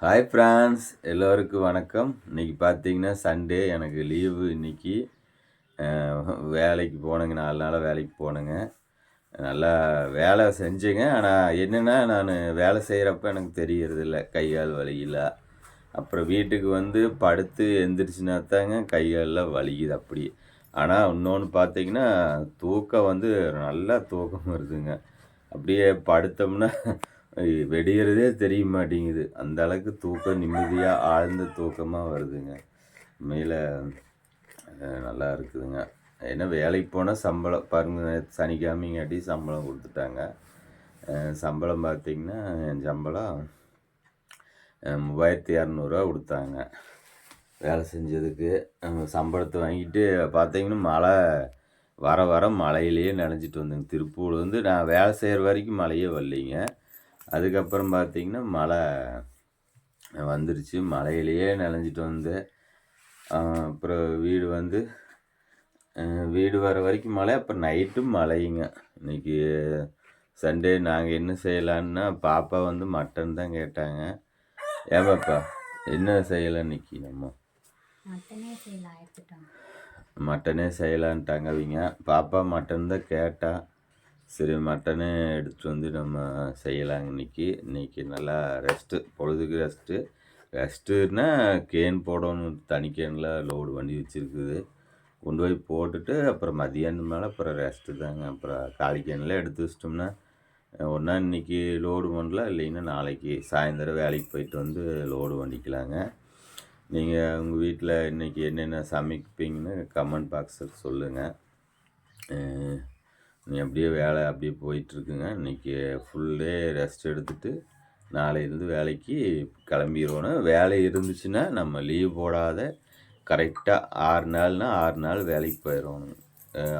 Hi France எல்லோருக்கும் வணக்கம். இன்றைக்கி பார்த்தீங்கன்னா சண்டே எனக்கு லீவு இன்றைக்கி வேலைக்கு போனேங்க. நாலு நாளாக வேலைக்கு போனேங்க. நல்லா வேலை செஞ்சேங்க. ஆனால் என்னென்னா நான் வேலை செய்கிறப்ப எனக்கு தெரியறதில்ல. கை கால் வலியில் அப்புறம் வீட்டுக்கு வந்து படுத்து எந்திரிச்சினா தாங்க கை காலில் வலிக்குது அப்படி. ஆனால் இன்னொன்று பார்த்தீங்கன்னா தூக்கம் வந்து நல்லா தூக்கம் வருதுங்க. அப்படியே படுத்தோம்னா வெடிகிறதே தெரிய மாட்டேங்குது அந்த அளவுக்கு தூக்கம் நிம்மதியாக ஆழ்ந்த தூக்கமாக வருதுங்க. மேலே நல்லா இருக்குதுங்க. ஏன்னா வேலைக்கு போனால் சம்பளம் பாருங்க சனிக்கிழமைங்காட்டி சம்பளம் கொடுத்துட்டாங்க. சம்பளம் பார்த்திங்கன்னா என் சம்பளம் மூவாயிரத்தி இரநூறுவா கொடுத்தாங்க. வேலை செஞ்சதுக்கு சம்பளத்தை வாங்கிட்டு பார்த்தீங்கன்னா மழை வர வர மழையிலேயே நினச்சிட்டு வந்தேங்க. திருப்பூர் வந்து நான் வேலை செய்கிற வரைக்கும் மழையே வரலைங்க. அதுக்கப்புறம் பார்த்திங்கன்னா மழை வந்துருச்சு. மழையிலேயே நனைஞ்சிட்டு வந்தேன் அப்புறம் வீடு வந்து வீடு வர வரைக்கும் மழை. அப்புறம் நைட்டும் மழைங்க. இன்றைக்கி சண்டே நாங்கள் என்ன செய்யலான்னா பாப்பா வந்து மட்டன் தான் கேட்டாங்க. ஏன் பாப்பா? என்ன செய்யலாம் இன்னைக்கு நம்ம? மட்டனே செய்யலான்ட்டாங்க அவங்க பாப்பா மட்டன் தான் கேட்டால் சரி மட்டனே எடுத்துகிட்டு வந்து நம்ம செய்யலாங்க இன்றைக்கி இன்றைக்கி நல்லா ரெஸ்ட்டு பொழுதுக்கு ரெஸ்ட்டு ரெஸ்ட்டுன்னா கேன் போடணும். தனி கேனில் லோடு வண்டி வச்சுருக்குது. கொண்டு போய் போட்டுட்டு அப்புறம் மதியானம் மேலே அப்புறம் ரெஸ்ட்டு தாங்க. அப்புறம் காலி கேனில் எடுத்து வச்சிட்டோம்னா ஒன்றா இன்றைக்கி லோடு பண்ணலாம் இல்லைன்னா நாளைக்கு சாயந்தரம் வேலைக்கு போயிட்டு வந்து லோடு வண்டிக்கலாங்க நீங்கள் உங்கள் வீட்டில் இன்றைக்கி என்னென்ன சமைப்பீங்கன்னு கமெண்ட் பாக்ஸில் சொல்லுங்கள் அப்படியே வேலை அப்படியே போயிட்டுருக்குங்க. இன்றைக்கி ஃபுல் டே ரெஸ்ட் எடுத்துகிட்டு நாளையிலேருந்து வேலைக்கு கிளம்பிடுவோம் வேலை இருந்துச்சுன்னா நம்ம லீவ் போடாத. கரெக்டாக ஆறு நாள்னா ஆறு நாள் வேலைக்கு போயிடணும்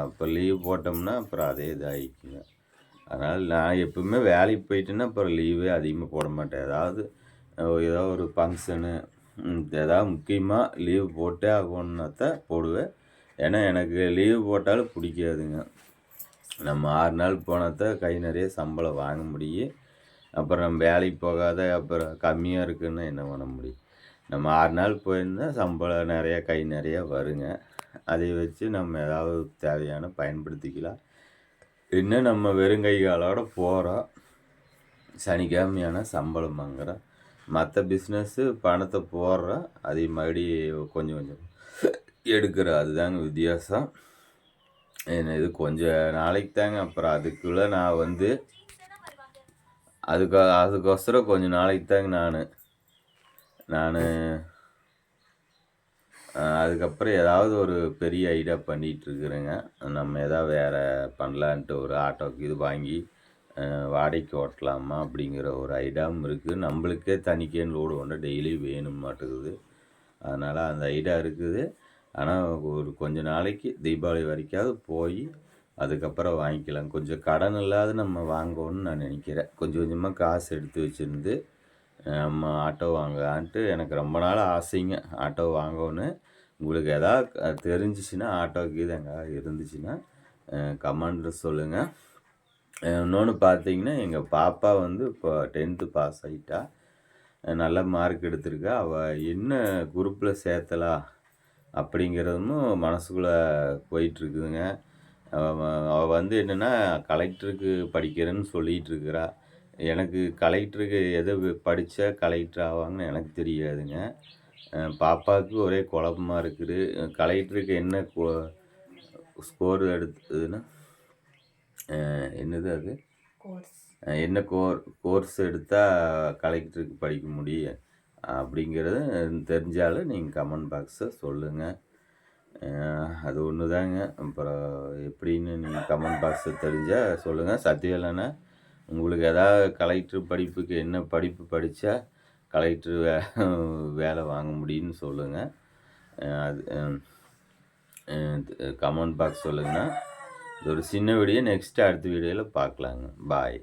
அப்போ லீவ் போட்டோம்னா அப்புறம் அதே இதாகிக்குங்க அதனால் நான் எப்பவுமே வேலைக்கு போயிட்டேன்னா அப்புறம் லீவே அதிகமாக போட மாட்டேன். ஏதாவது ஏதோ ஒரு ஃபங்க்ஷனு ஏதாவது முக்கியமாக லீவ் போட்டே ஆகணுன்னா தான் போடுவேன். ஏன்னா எனக்கு லீவு போட்டாலும் பிடிக்காதுங்க. நம்ம ஆறு நாள் போனால் தான் கை நிறைய சம்பளம் வாங்க முடியும் அப்புறம் நம்ம வேலைக்கு போகாத அப்புறம் கம்மியாக இருக்குன்னு என்ன பண்ண முடியும்? நம்ம ஆறு நாள் போயிருந்தால் சம்பளம் நிறையா கை நிறையா வருங்க. அதை வச்சு நம்ம ஏதாவது தேவையான பயன்படுத்திக்கலாம். இன்னும் நம்ம வெறுங்கை காலோட போகிறோம் சனிக்கிழமையான சம்பளம் வாங்குகிறோம் மற்ற பிஸ்னஸ்ஸு பணத்தை போடுறோம். அதே மறுபடி கொஞ்சம் கொஞ்சம் எடுக்கிறோம். அதுதாங்க வித்தியாசம். இது கொஞ்சம் நாளைக்கு தாங்க. அப்புறம் அதுக்குள்ளே நான் வந்து அதுக்கு அதுக்கோசரம் கொஞ்சம் நாளைக்கு தாங்க நான். நான் அதுக்கப்புறம் ஏதாவது ஒரு பெரிய ஐடியா பண்ணிகிட்ருக்குறேங்க. நம்ம எதாவது வேறு பண்ணலான்ட்டு ஒரு ஆட்டோக்கு இது வாங்கி வாடகைக்கு ஓட்டலாமா அப்படிங்கிற ஒரு ஐடியாவும் இருக்குது நம்மளுக்கே தனிக்கேன்னு லோடு ஒன்று டெய்லி வேணும் மாட்டேங்குது அதனால் அந்த ஐடியா இருக்குது. ஆனால் ஒரு கொஞ்ச நாளைக்கு தீபாவளி வரைக்காவது போய் அதுக்கப்புறம் வாங்கிக்கலாம். கொஞ்சம் கடன் இல்லாத நம்ம வாங்கணும்னு நான் நினைக்கிறேன். கொஞ்சம் கொஞ்சமாக காசு எடுத்து வச்சுருந்து நம்ம ஆட்டோ வாங்கலான்ட்டு எனக்கு ரொம்ப நாள் ஆசைங்க. ஆட்டோ வாங்கணும்னு உங்களுக்கு எதாவது தெரிஞ்சிச்சுன்னா ஆட்டோ கீது எங்கே இருந்துச்சுன்னா கமெண்டில் சொல்லுங்கள் இன்னொன்று பார்த்தீங்கன்னா எங்கள் பாப்பா வந்து இப்போ டென்த்து பாஸ் ஆகிட்டா நல்ல மார்க் எடுத்திருக்கா. அவள் என்ன குரூப்பில் சேர்த்தலாம் அப்படிங்கிறதும் மனசுக்குள்ளே போயிட்டுருக்குதுங்க. அவள் வந்து என்னென்னா கலெக்டருக்கு படிக்கிறேன்னு சொல்லிகிட்டு இருக்கிறா எனக்கு கலெக்டருக்கு எதை படித்தா கலெக்டர் ஆவாங்கன்னு எனக்கு தெரியாதுங்க. பாப்பாவுக்கு ஒரே குழப்பமாக இருக்குது. கலெக்டருக்கு என்ன ஸ்கோர் எடுத்ததுன்னா என்னது அது? என்ன கோர் கோர்ஸ் எடுத்தால் கலெக்டருக்கு படிக்க முடியும் அப்படிங்கிறது தெரிஞ்சாலும் நீங்கள் கமெண்ட் பாக்ஸை சொல்லுங்கள் அது ஒன்று தாங்க அப்புறம் எப்படின்னு நீங்கள் கமெண்ட் பாக்ஸை தெரிஞ்சால் சொல்லுங்கள் சத்தியம் உங்களுக்கு எதாவது கலெக்டர் படிப்புக்கு என்ன படிப்பு படித்தா கலெக்டர் வே வேலை வாங்க முடியும்னு சொல்லுங்கள் அது கமெண்ட் பாக்ஸ் சொல்லுங்கன்னா இது ஒரு சின்ன வீடியோ. நெக்ஸ்ட்டு அடுத்த வீடியோவில் பார்க்கலாங்க பாய்.